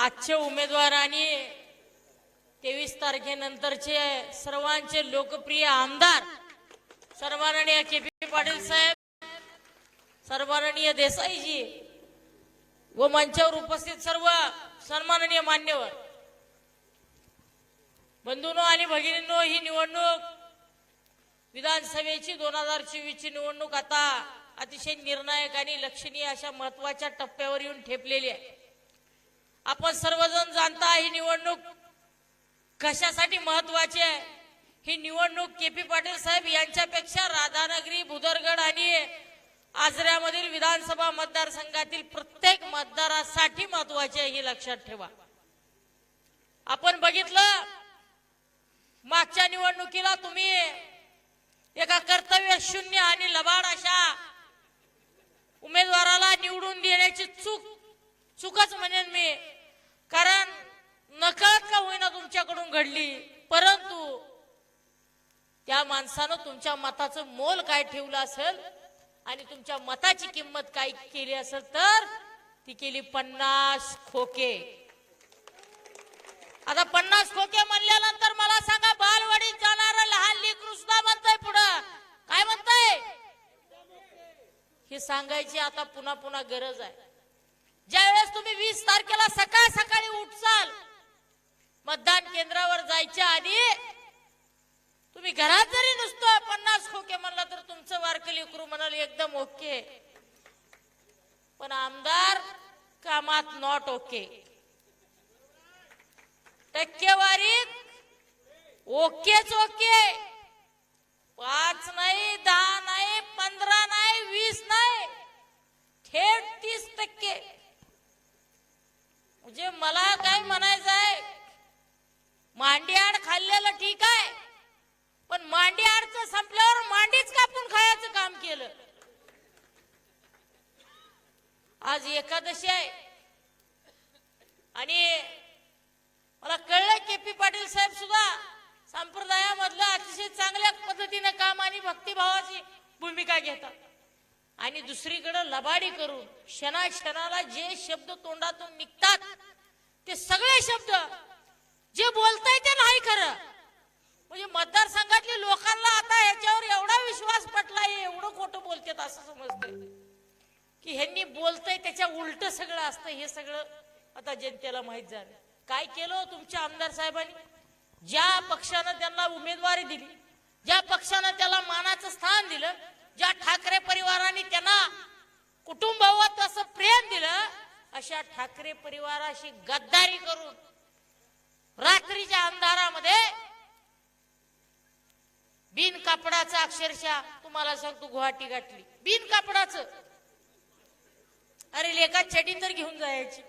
आजचे उमेदवार आणि तेवीस तारखेनंतरचे सर्वांचे लोकप्रिय आमदार सर्वांनीय के पी पाटील साहेब सर्वांनीय देसाईजी व मंचावर उपस्थित सर्व सन्माननीय मान्यवर. बंधूनो आणि भगिनींनो ही निवडणूक विधानसभेची दोन हजार चोवीस ची निवडणूक आता अतिशय निर्णायक आणि लक्षणीय अशा महत्त्वाच्या टप्प्यावर येऊन ठेपलेली आहे. आपण सर्वजण जाणता ही निवडणूक कशासाठी महत्वाची आहे? ही निवडणूक के पी पाटील साहेब यांच्यापेक्षा राधानगरी भुदरगड आणि आजऱ्यामधील विधानसभा मतदारसंघातील प्रत्येक मतदारासाठी महत्वाची आहे हे लक्षात ठेवा. आपण बघितलं मागच्या निवडणुकीला तुम्ही एका कर्तव्य शून्य आणि लबाड अशा उमेदवाराला निवडून देण्याची चूक चूकच म्हणेन मी. कारण नकळत का होईना तुमच्याकडून घडली? परंतु त्या माणसानं तुमच्या मताचं मोल काय ठेवलं असेल आणि तुमच्या मताची किंमत काय केली असेल तर ती केली पन्नास खोके. आता पन्नास खोके म्हणल्यानंतर मला सांगा बालवाडीत जाणार लहान लेकरू सुद्धा म्हणताय पुढं. काय म्हणताय? हे सांगायची आता पुन्हा पुन्हा गरज आहे. ज्यावेळेस तुम्ही वीस तारखेला सकाळ सकाळी उठचाल मतदान केंद्रावर जायच्या आधी तुम्ही घरात जरी नुसतं पन्नास खोके म्हणला तर तुमचं वारकली करू म्हणाल एकदम ओके. पण आमदार कामात नॉट ओके टक्केवारीत ओकेच ओके पाच नाही दहा नाही पंधरा नाही वीस नाही थेट तीस टक्के म्हणजे मला काय म्हणायचं आहे मांडीआड खाल्लेलं ठीक आहे पण मांडीआडचं संपल्यावर मांडीच कापून खायचं काम केलं आज एकादशी आहे आणि मला कळलं के पी पाटील साहेब सुद्धा संप्रदायामधलं अतिशय चांगल्या पद्धतीनं काम आणि भक्तिभावाची भूमिका घेतात आणि दुसरीकडे लबाडी करून क्षणा क्षणाला जे शब्द तोंडातून निघतात ते सगळे शब्द जे बोलताय ते नाही खरं. म्हणजे मतदारसंघातली लोकांना आता ह्याच्यावर एवढा विश्वास पटलाय एवढं खोटं बोलतात असं समजतंय. की ह्यांनी बोलतंय त्याच्या उलट सगळं असतं हे सगळं आता जनतेला माहीत झालं. काय केलं हो तुमच्या आमदार साहेबांनी? ज्या पक्षानं त्यांना उमेदवारी दिली ज्या पक्षानं त्याला मानाचं स्थान दिलं ज्या ठाकरे परिवाराने त्यांना कुटुंबावर असं प्रेम दिलं अशा ठाकरे परिवाराशी गद्दारी करून रात्रीच्या अंधारामध्ये बिन कापडाचं अक्षरशः तुम्हाला सांगतो गुवाहाटी गाठली. बिन कापडाचं. अरे लेखा चटी तर घेऊन जायची.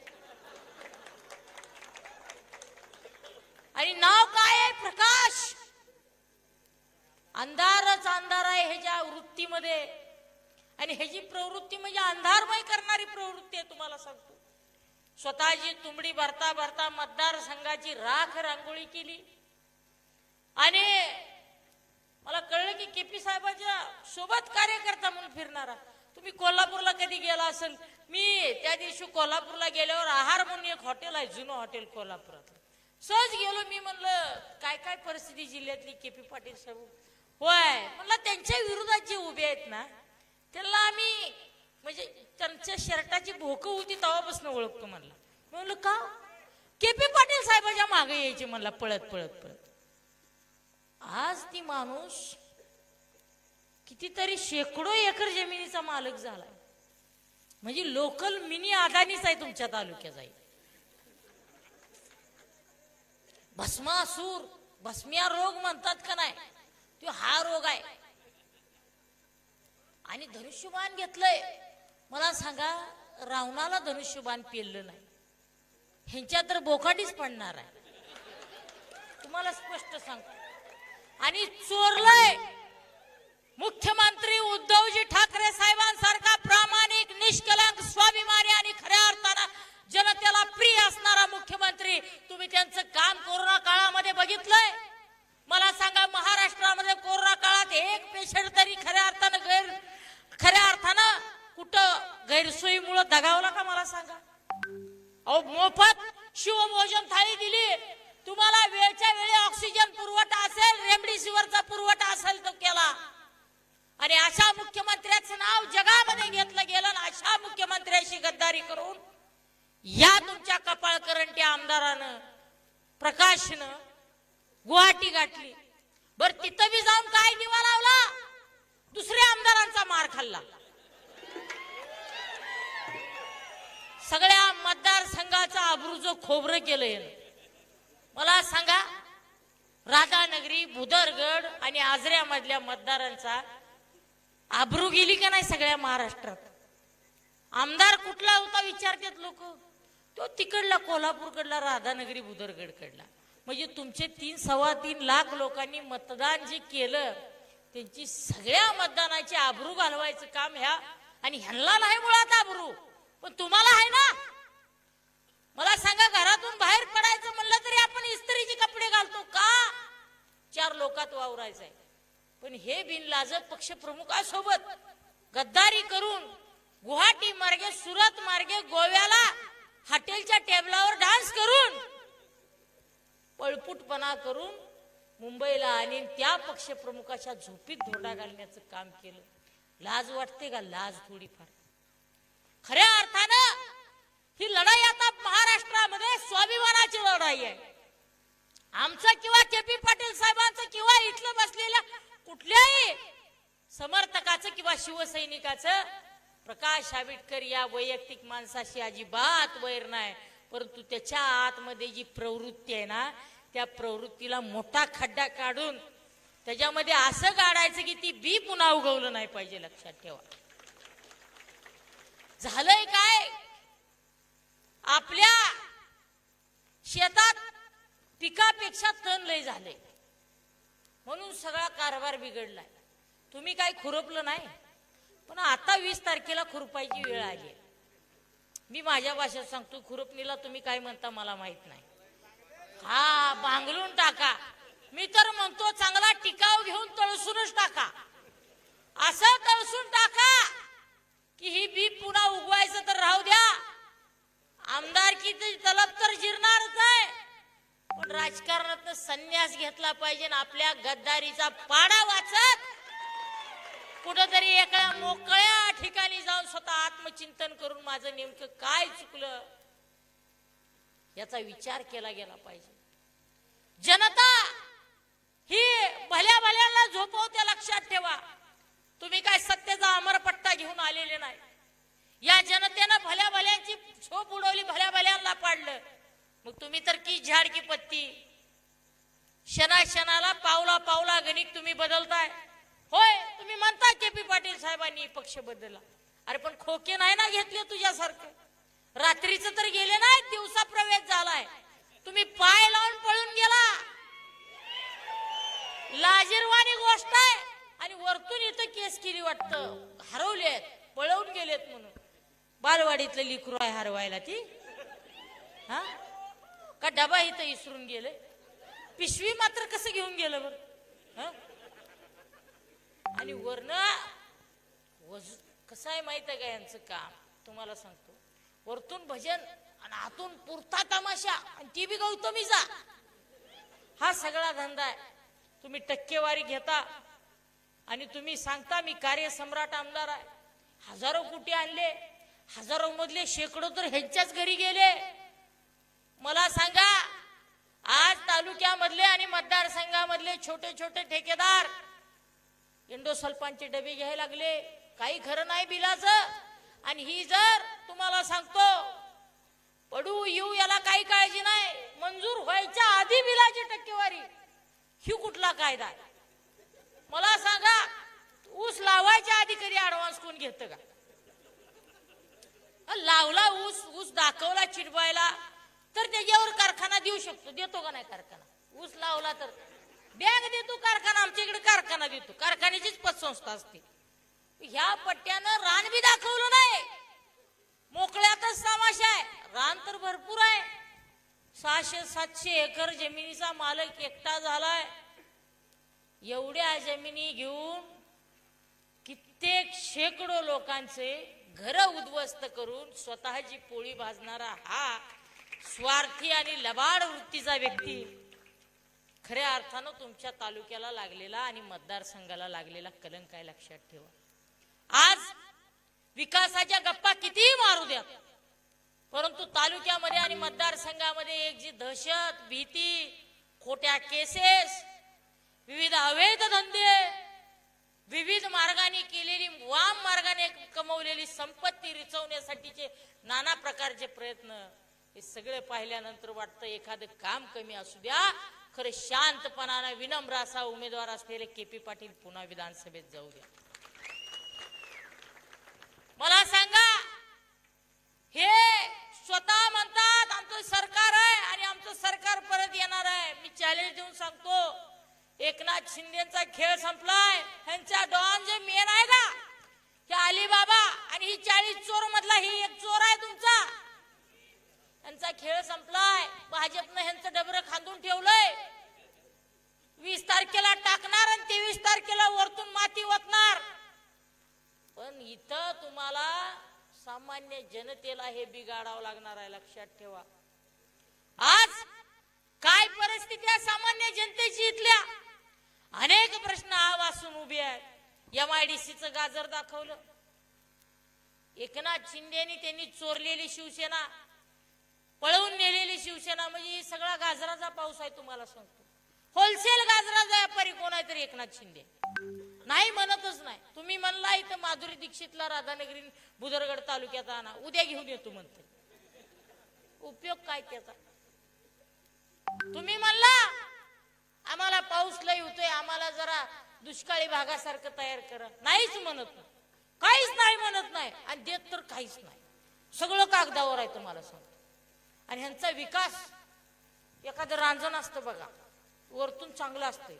आणि नाव काय आहे? प्रकाश. अंधारच अंधार आहे ह्याच्या वृत्तीमध्ये. आणि ह्याची प्रवृत्ती म्हणजे अंधारमय करणारी प्रवृत्ती आहे तुम्हाला सांगतो. स्वतःची तुंबडी भरता भरता मतदारसंघाची राख रांगोळी केली. आणि मला कळलं की केपी साहेबाच्या सोबत कार्यकर्ता म्हणून फिरणारा. तुम्ही कोल्हापूरला कधी गेला असेल? मी त्या दिवशी कोल्हापूरला गेल्यावर आहार म्हणून एक हॉटेल आहे जुनं हॉटेल कोल्हापुरात. सहज गेलो मी म्हणलं काय काय परिस्थिती जिल्ह्यातली? केपी पाटील साहेब होय. म्हणलं त्यांच्या विरोधात जे उभे आहेत ना त्यांना आम्ही म्हणजे त्यांच्या शर्टाची भोकं होती तेव्हापासून ओळखतो म्हणलं. म्हणलं का हो? के पी पाटील साहेबाच्या मागे यायचे म्हणला पळत पळत पळत. आज ती माणूस कितीतरी शेकडो एकर जमिनीचा मालक झालाय. म्हणजे लोकल मिनी अदानीच आहे तुमच्या तालुक्यात आहे भस्मासूर भस्मिया रोग म्हणतात का नाही तो हा रोग आहे आणि धनुष्यबाण घेतलंय. मला सांगा रावणाला धनुष्यबाण पेललं नाही. ह्यांच्या तर बोकाडीच पडणार आहे. तुम्हाला स्पष्ट सांगतो. आणि चोरलंय. मुख्यमंत्री उद्धवजी ठाकरे साहेबांसारखा प्रामाणिक निष्कलंक स्वाभिमानी आणि खऱ्या अर्थानं जनतेला प्रिय असणारा मुख्यमंत्री तुम्ही त्यांचं काम कोरोना काळामध्ये बघितलंय? मला सांगा महाराष्ट्रामध्ये कोरोना काळात एक पेशंट तरी खऱ्या अर्थानं गैर खऱ्या अर्थानं कुठं गैरसोयीमुळं दगावला का मला सांगा? अहो मोफत शिवभोजन थाळी दिली. तुम्हाला वेळच्या वेळी ऑक्सिजन पुरवठा असेल रेमडेसिवीरचा पुरवठा असेल तो केला. आणि अशा मुख्यमंत्र्याचं नाव जगामध्ये घेतलं गेलं आणि अशा मुख्यमंत्र्याशी गद्दारी करून या तुमच्या कपाळ करंटी आमदारानं प्रकाशनं गुवाहाटी गाठली. बर तिथं बी जाऊन काय दिवा लावला? दुसऱ्या आमदारांचा मार खाल्ला. सगळ्या मतदारसंघाचा अब्रूचं खोबरं केलं मला सांगा राधानगरी बुदरगड आणि आजऱ्यामधल्या मतदारांचा आबरू गेली का नाही सगळ्या महाराष्ट्रात? आमदार कुठला होता विचारतात लोक. तो तिकडला कोल्हापूरकडला राधानगरी बुदरगडकडला म्हणजे तुमचे तीन सव्वा तीन लाख लोकांनी मतदान जे केलं त्यांची सगळ्या मतदानाची आबरू घालवायचं काम ह्या. आणि ह्यांना नाही मुळात आबरू. पण तुम्हाला आहे ना? मला सांगा घरातून बाहेर पडायचं म्हणलं तरी आपण इस्त्रीचे कपडे घालतो का? चार लोकात वावरायचंय पण हे बिनलाजत पक्ष प्रमुखासोबत गद्दारी करून गुवाहाटी मार्गे सुरत मार्गे गोव्याला हॉटेलच्या टेबलावर डान्स करून पळपुटपणा करून मुंबईला आणि त्या पक्षप्रमुखाच्या झोपीत धोडा घालण्याचं काम केलं. लाज वाटते का? लाज थोडीफार. खऱ्या अर्थानं ही लढाई आता महाराष्ट्रामध्ये स्वाभिमानाची लढाई आहे. आमचं किंवा के पी पाटील साहेबांचं किंवा इथलं बसलेल्या कुठल्याही समर्थकाचं किंवा शिवसैनिकाचं प्रकाश आंबेडकर या वैयक्तिक माणसाशी अजिबात वैर नाही. परंतु त्याच्या आतमध्ये जी प्रवृत्ती आहे ना त्या प्रवृत्तीला मोठा खड्डा काढून त्याच्यामध्ये असं काढायचं की ती बी पुन्हा उगवलं नाही पाहिजे लक्षात ठेवा. झालंय काय? आपल्या शेतात पिकापेक्षा तण लय झाले म्हणून सगळा कारभार बिघडलाय. तुम्ही काय खुरपलं नाही पण आता वीस तारखेला खुरपायची वेळ आली आहे. मी माझ्या भाषेत सांगतो खुरपणीला तुम्ही काय म्हणता मला माहीत नाही. हा बांगलून टाका. मी तर म्हणतो चांगला टिकाव घेऊन तळसूनच टाका. असं तळसून टाका की ही बी पुन्हा उगवायचं तर राहू द्या. आमदारकी तलब तर जिरणारच आहे. पण राजकारणात संन्यास घेतला पाहिजे आपल्या गद्दारीचा पाडा वाचत कुठंतरी एका मोकळ्या ठिकाणी जाऊन स्वतः आत्मचिंतन करून माझं नेमकं काय चुकलं? याचा विचार केला गेला पाहिजे. जनता ही भल्या भल्याला झोपवते लक्षात ठेवा. तुम्ही काय सत्तेचा अमरपट्टा घेऊन आलेले नाही. या जनतेनं भल्या भल्यांची झोप उडवली भल्या भल्यांना पाडलं. मग तुम्ही तर की झाड की पत्ती? शना शनाला पावला पावला गणित तुम्ही बदलताय. होय तुम्ही म्हणता के पी पाटील साहेबांनी पक्ष बदलला. अरे पण खोके नाही ना घेतले तुझ्यासारखं? रात्रीच तर गेले नाही दिवसा प्रवेश झालाय. तुम्ही पाय लावून पळून गेला. लाजीरवाणी गोष्ट आहे. आणि वरतून इथं केस केली वाटतं. हरवलेत पळवून गेलेत म्हणून. बालवाडीतलं लिकरू आहे हरवायला ती. हा? का डबा इथं इसरून गेले पिशवी मात्र कसं घेऊन गेलं बर? आणि वरण वज कसं आहे माहीत आहे का यांचं काम? तुम्हाला सांगतो. वरतून भजन आणि आतून पुरता तमाशा आणि ती बी गौतमीचा हा सगळा धंदा आहे. तुम्ही टक्केवारी घेता आणि तुम्ही सांगता मी कार्यसम्राट आमदार आहे. हजारो कुठे आणले हजारो मधले शेकडो तर ह्यांच्याच घरी गेले. मला सांगा आज तालुक्यामधले आणि मतदारसंघामधले छोटे छोटे ठेकेदार इंडोसल्फानचे डबे घ्यायला लागले. काही खरं नाही बिलाचं. आणि ही जर तुम्हाला सांगतो पडू येऊ याला काही काळजी नाही. मंजूर व्हायच्या आधी बिलाची टक्केवारी. ही कुठला कायदा आहे? मला सांगा ऊस लावायच्या आधी कधी ऍडव्हान्स कोण घेत का? लावला ऊस ऊस दाखवला चिडवायला तर त्याच्यावर कारखाना देऊ शकतो. देतो का नाही कारखाना? ऊस लावला तर. बँक देतो कारखाना आमच्या इकडे कारखाना देतो. कारखान्याचीच पतसंस्था असते. ह्या पट्ट्यानं रान बी दाखवलं नाही. मोकळ्यातच तमाशा आहे. रान तर भरपूर आहे. सहाशे सातशे एकर जमिनीचा मालक एकटा झालाय. एवढ्या जमिनी घेऊन कित्येक शेकडो लोकांचे घर उद्ध्वस्त करून स्वतःची पोळी भाजणारा हा स्वार्थी आणि लबाड वृत्तीचा व्यक्ती खऱ्या अर्थानं तुमच्या तालुक्याला लागलेला आणि मतदारसंघाला लागलेला कलंक काय लक्षात ठेवा. आज विकासाच्या गप्पा कितीही मारू द्या परंतु तालुक्यामध्ये आणि मतदारसंघामध्ये एक जी दहशत भीती खोट्या केसेस विविध अवैध धंदे विविध मार्गाने केलेली वाम मार्गाने कमवलेली संपत्ती रिचवण्यासाठीचे नाना प्रकारचे प्रयत्न हे सगळे पाहिल्यानंतर वाटतं एखादं काम कमी असू द्या. खरं शांतपणानं विनम्र असा उमेदवार असलेले के पी पाटील पुन्हा विधानसभेत जाऊ द्या. मला सांगा हे स्वतः म्हणतात आमचं सरकार आहे आणि आमचं सरकार परत येणार आहे. मी चॅलेंज देऊन सांगतो एकनाथ शिंदेचा खेळ संपलाय. ह्यांचा डॉन जे मेन आहे का हे अलिबाबा आणि ही चाळीस चोर मधला ही एक चोर आहे तुमचा. यांचा खेळ संपलाय. भाजपनं ह्यांचं डबरं खांदून ठेवलंय. वीस तारखेला टाकणार आणि तेवीस तारखेला वरतून माती ओतणार. पण इथं तुम्हाला सामान्य जनतेला हे बिघाडावं लागणार आहे लक्षात ठेवा. आज काय परिस्थिती आहे सामान्य जनतेची इथल्या? अनेक प्रश्न हा आवासून उभे आहेत. एम गाजर दाखवलं. एकनाथ शिंदेनी त्यांनी चोरलेली शिवसेना पळवून नेलेली शिवसेना म्हणजे सगळा गाजराचा पाऊस आहे तुम्हाला सांगतो. होलसेल गाजराचा व्यापारी कोण आहे तरी एकनाथ शिंदे? नाही म्हणतच नाही. तुम्ही म्हणला इथं माधुरी दीक्षितला राधानगरी बुदरगड तालुक्यात आणा. उद्या घेऊन येतो म्हणते उपयोग काय त्याचा? तुम्ही म्हणला आम्हाला पाऊस लय होतोय आम्हाला जरा दुष्काळी भागासारखं तयार करा. नाहीच म्हणत नाही. काहीच नाही म्हणत नाही. आणि देत तर काहीच नाही. सगळं कागदावर आहे तुम्हाला सांगतो. आणि ह्यांचा विकास एखादं रांजण असतं बघा. वरतून चांगलं असतंय.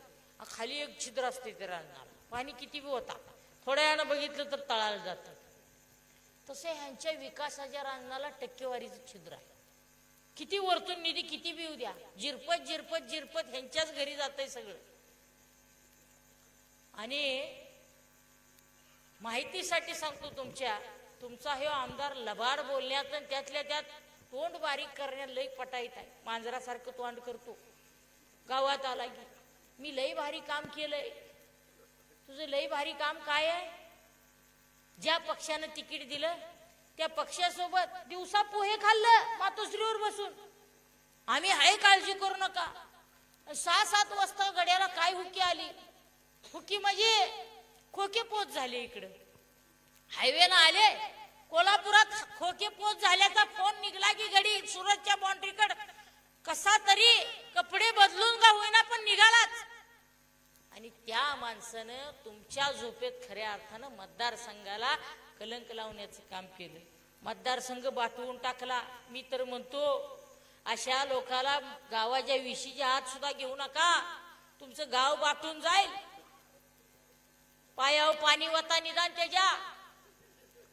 खाली एक छिद्र असते ते रांजणाला. पाणी किती बी होता. थोड्या वेळानं बघितलं तर तळाला जातं. तसे ह्यांच्या विकासाच्या रांगणाला टक्केवारीचं छिद्र आहे. किती वरतून निधी किती बी द्या. जिरपत जिरपत जिरपत ह्यांच्याच घरी जातंय सगळं. आणि माहितीसाठी सांगतो तुमच्या तुमचा हे आमदार लबाड बोलण्यात आणि त्यातल्या त्यात तोंड बारीक करण्यात लई पटाईत आहे. मांजरासारखं तोंड करतो. गावात आला की मी लई भारी काम केलंय. तुझं लई भारी काम काय आहे? ज्या पक्षानं तिकीट दिलं त्या पक्षासोबत दिवसा पोहे खाल्लं मातोश्रीवर बसून. आम्ही हाय काळजी करू नका. सहा सात वाजता गड्याला काय हुकी आली? हुकी म्हणजे खोके पोच झाले इकडं. हायवेनं आले कोल्हापुरात खोके पोच झाल्याचा फोन निघला की गडी सुरतच्या बाउंड्रीकड कसा तरी कपडे बदलून का होईना पण निघालाच. आणि त्या माणसानं तुमच्या झोपेत खऱ्या अर्थानं मतदारसंघाला कलंक लावण्याचं काम केलं. मतदारसंघ बाटवून टाकला. मी तर म्हणतो अशा लोकाला गावाच्या विशीच्या हात सुद्धा घेऊ नका. तुमचं गाव बाटून जाईल. पायावर पाणी वता निदान त्याच्या.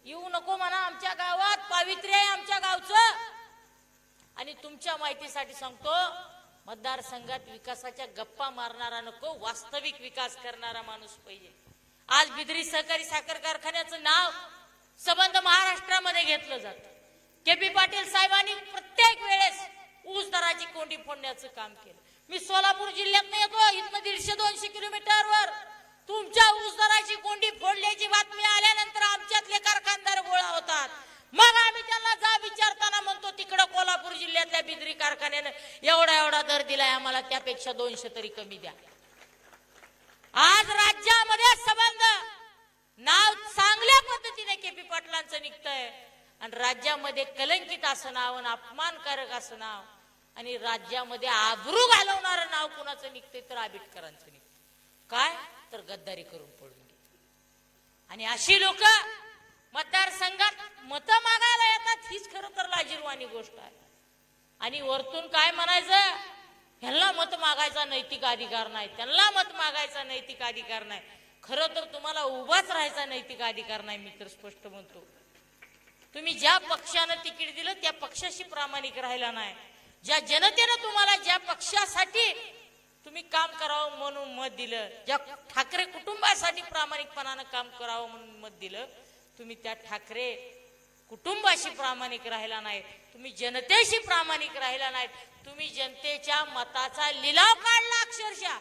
येऊ नको म्हणा आमच्या गावात. पावित्र्य आहे आमच्या गावचं. आणि तुमच्या माहितीसाठी सांगतो मतदारसंघात विकासाच्या गप्पा मारणारा नको वास्तविक विकास करणारा माणूस पाहिजे. आज बिद्री सहकारी साखर कारखान्याचं नाव संबंध महाराष्ट्रामध्ये घेतलं जात. के पी पाटील साहेबांनी प्रत्येक वेळेस ऊस दराची कोंडी फोडण्याचं काम केलं. मी सोलापूर जिल्ह्यात येतो इथनं दीडशे दोनशे किलोमीटरवर. तुमच्या ऊस दराची कोंडी फोडल्याची बातमी आल्यानंतर आमच्यातले कारखानदार गोळा होतात. मग आम्ही त्यांना जा विचारताना म्हणतो तिकडं कोल्हापूर जिल्ह्यातल्या बिद्री कारखान्यानं एवढा एवढा दर दिलाय आम्हाला त्यापेक्षा दोनशे तरी कमी द्या. आज राज्यामध्ये संबंध नाव चांगल्या पद्धतीने केपी पाटलांचं निघतंय. आणि राज्यामध्ये कलंकित असं नाव आणि अपमानकारक असं नाव आणि राज्यामध्ये आबरू घालवणारं नाव कुणाचं निघतंय तर आबिटकरांचं निघतंय. काय? तर गद्दारी करून पडून आणि अशी लोक मतदारसंघात मत मागायला येतात हीच खरं तर लाजीरवाणी गोष्ट आहे. आणि वरतून काय म्हणायचं? ह्यांना मत मागायचा नैतिक अधिकार नाही त्यांना मत मागायचा नैतिक अधिकार नाही. खरं तर तुम्हाला उभाच राहायचा नैतिक अधिकार नाही मी तर स्पष्ट म्हणतो. तुम्ही ज्या पक्षानं तिकीट दिलं त्या पक्षाशी प्रामाणिक राहिला नाही. ज्या जनतेनं तुम्हाला ज्या पक्षासाठी तुम्ही काम करावं म्हणून मत दिलं ज्या ठाकरे कुटुंबासाठी प्रामाणिकपणानं काम करावं म्हणून मत दिलं तुम्ही त्या ठाकरे कुटुंबाशी प्रामाणिक राहिला नाही तुम्ही जनतेशी प्रामाणिक राहिला नाहीत. तुम्ही जनतेच्या मताचा लिलाव काढला अक्षरशः.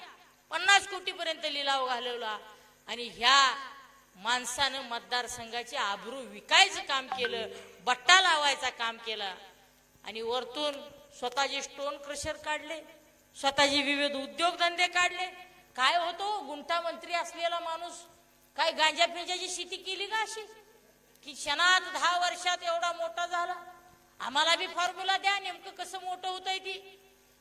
पन्नास कोटीपर्यंत लिलाव घालवला. आणि ह्या माणसानं मतदारसंघाचे आबरू विकायचं काम केलं बट्टा लावायचं काम केलं. आणि वरतून स्वतःचे स्टोन क्रशर काढले स्वतःचे विविध उद्योगधंदे काढले. काय होतो? गुंठा मंत्री असलेला माणूस काय गांजा पिंजाची शेती केली का अशी? की क्षणात दहा वर्षात एवढा मोठा झाला. आम्हाला बी फॉर्म्युला द्या नेमकं कसं मोठं होतंय ती.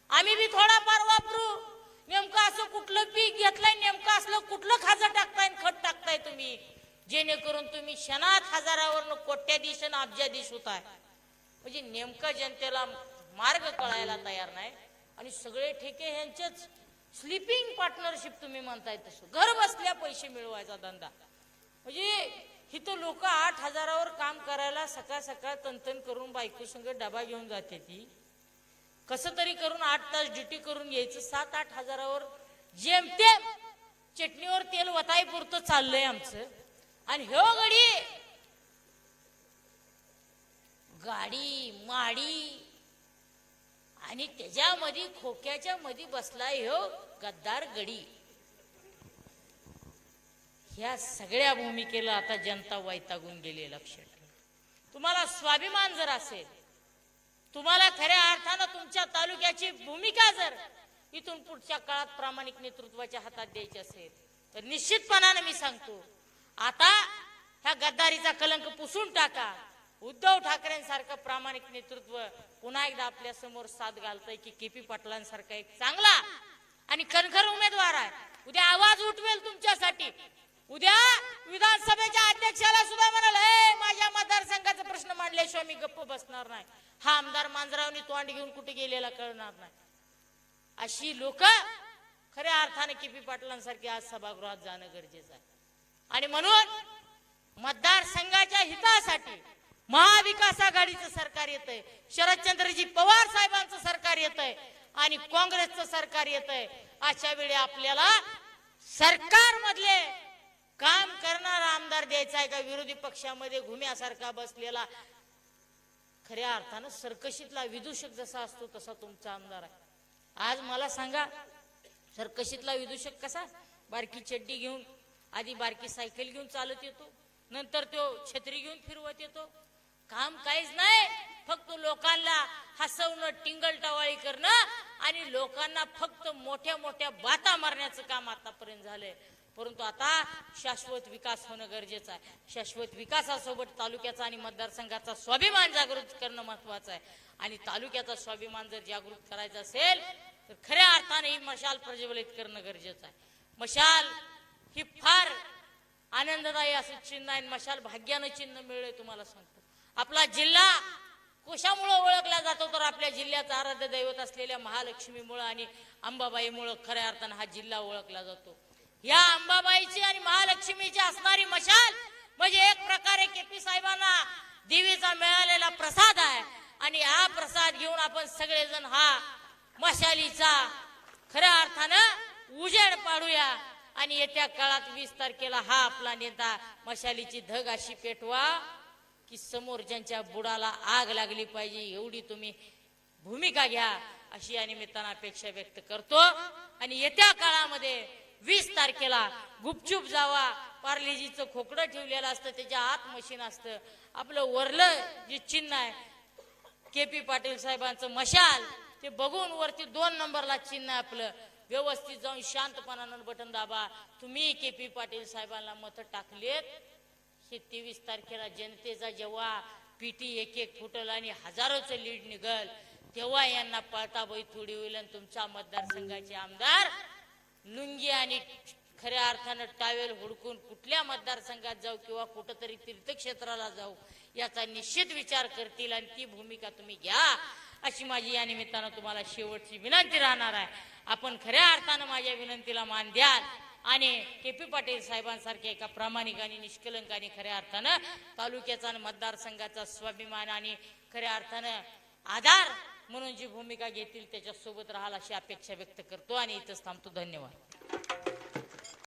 आम्ही बी थोडाफार वापरू. नेमकं असं कुठलं पीक घेतलंय नेमकं असलं कुठलं खाजं टाकताय आणि खत टाकताय तुम्ही? जेणेकरून तुम्ही क्षणात हजारावरनं कोट्याधीश आणि अब्जाधीश होताय. म्हणजे नेमकं जनतेला मार्ग कळायला तयार नाही. आणि सगळे ठेके ह्यांचेच. स्लीपिंग पार्टनरशिप तुम्ही म्हणताय तसं. घर बसल्या पैसे मिळवायचा धंदा. म्हणजे इथं लोक आठ हजारावर काम करायला सकाळ सकाळ तंतन करून बायको संग डबा घेऊन जाते ती. कसं तरी करून आठ तास ड्युटी करून यायचं सात आठ हजारावर जेमतेम चटणीवर तेल वताई पुरतं चाललंय आमचं. आणि हो गडी गाडी माडी आणि त्याच्यामध्ये खोक्याच्या मध्ये बसलाय हो गद्दार गडी. ह्या सगळ्या भूमिकेला आता जनता वैतागून गेली लक्षात तुम्हाला स्वाभिमान जर असेल तुम्हाला खऱ्या अर्थानं तुमच्या तालुक्याची भूमिका जर इथून पुढच्या काळात प्रामाणिक नेतृत्वाच्या हातात द्यायची असेल तर निश्चितपणानं मी सांगतो आता ह्या गद्दारीचा कलंक पुसून टाका. उद्धव ठाकरेंसारखं प्रामाणिक नेतृत्व पुन्हा एकदा आपल्यासमोर साथ घालतय की केपी पाटलांसारखा एक चांगला आणि कणखर उमेदवार आहे. उद्या आवाज उठवेल तुमच्यासाठी. उद्या विधानसभेच्या अध्यक्षाला सुद्धा म्हणाल माझ्या मतदारसंघाचा प्रश्न मांडल्याशिवाय मी गप्प बसणार नाही. हा आमदार मांजरावनी तोंड घेऊन कुठे गेलेला कळणार नाही. अशी लोक खऱ्या अर्थाने केपी पाटलांसारखी आज सभागृहात जाणं गरजेचं आहे. आणि म्हणून मतदारसंघाच्या हितासाठी महाविकास आघाडीचं सरकार येत आहे शरदचंद्रजी पवार साहेबांचं सरकार येत आहे आणि काँग्रेसचं सरकार येत आहे अशा वेळी आपल्याला सरकार मधले काम करणारा आमदार द्यायचा आहे का विरोधी पक्षामध्ये घुम्यासारखा बसलेला. खऱ्या अर्थानं सर्कशीतला विदूषक जसा असतो तसा तुमचा आमदार आहे. आज मला सांगा सर्कशीतला विदूषक कसा? बारकी चड्डी घेऊन आधी बारकी सायकल घेऊन चालत येतो नंतर तो छत्री घेऊन फिरवत येतो. काम काहीच नाही फक्त लोकांना हसवणं टिंगलटावाळी करणं आणि लोकांना फक्त मोठ्या मोठ्या बाता मारण्याचं काम आतापर्यंत झालंय. परंतु आता शाश्वत विकास होणं गरजेचं आहे. शाश्वत विकासासोबत तालुक्याचा आणि मतदारसंघाचा स्वाभिमान जागृत करणं महत्वाचं आहे. आणि तालुक्याचा स्वाभिमान जर जागृत करायचा असेल तर खऱ्या अर्थाने ही मशाल प्रज्वलित करणं गरजेचं आहे. मशाल ही फार आनंददायी असं चिन्ह आहे आणि मशाल भाग्यानं चिन्ह मिळलंय तुम्हाला सांगतो. आपला जिल्हा कशामुळं ओळखला जातो तर आपल्या जिल्ह्याचं आराध्य दैवत असलेल्या महालक्ष्मीमुळं आणि अंबाबाईमुळं खऱ्या अर्थानं हा जिल्हा ओळखला जातो. या अंबाबाईची आणि महालक्ष्मीची असणारी मशाल म्हणजे एक प्रकारे केपी साहेबांना देवीचा मिळालेला प्रसाद आहे. आणि हा प्रसाद घेऊन आपण सगळेजण हा मशालीचा खऱ्या अर्थानं उजेड पाडूया. आणि येत्या काळात वीस तारखेला हा आपला नेता मशालीची धग अशी पेटवा की समोर ज्यांच्या बुडाला आग लागली पाहिजे एवढी तुम्ही भूमिका घ्या अशी या निमित्तानं अपेक्षा व्यक्त करतो. आणि येत्या काळामध्ये वीस तारखेला गुपचूप जावा. पार्लेजीचं खोकडं ठेवलेलं असतं त्याच्या आत मशीन असतं. आपलं वरलं जे चिन्ह आहे के पी पाटील साहेबांचं मशाल ते बघून वरती दोन नंबरला चिन्ह आहे आपलं. व्यवस्थित जाऊन शांतपणानं बटन दाबा. तुम्ही के पी पाटील साहेबांना मत टाकलेत. हे तेवीस तारखेला जनतेचा जेव्हा पीटी एक एक फुटल आणि हजारोचं लीड निघल तेव्हा यांना पळताबाई थोडी होईल आणि तुमच्या मतदारसंघाचे आमदार लुंगी आणि खऱ्या अर्थानं टावेल हुडकून कुठल्या मतदारसंघात जाऊ किंवा कुठंतरी तीर्थक्षेत्राला जाऊ याचा निश्चित विचार करतील आणि ती भूमिका तुम्ही घ्या अशी माझी या निमित्तानं तुम्हाला शेवटची विनंती राहणार आहे. आपण खऱ्या अर्थानं माझ्या विनंतीला मान द्याल आणि के पी पाटील साहेबांसारख्या एका प्रामाणिक आणि निष्कलंक आणि खऱ्या अर्थानं तालुक्याचा आणि मतदारसंघाचा स्वाभिमान आणि खऱ्या अर्थानं आधार म्हणून जी भूमिका घेतील त्याच्यासोबत राहाल अशी अपेक्षा व्यक्त करतो. आणि इथंच थांबतो. धन्यवाद.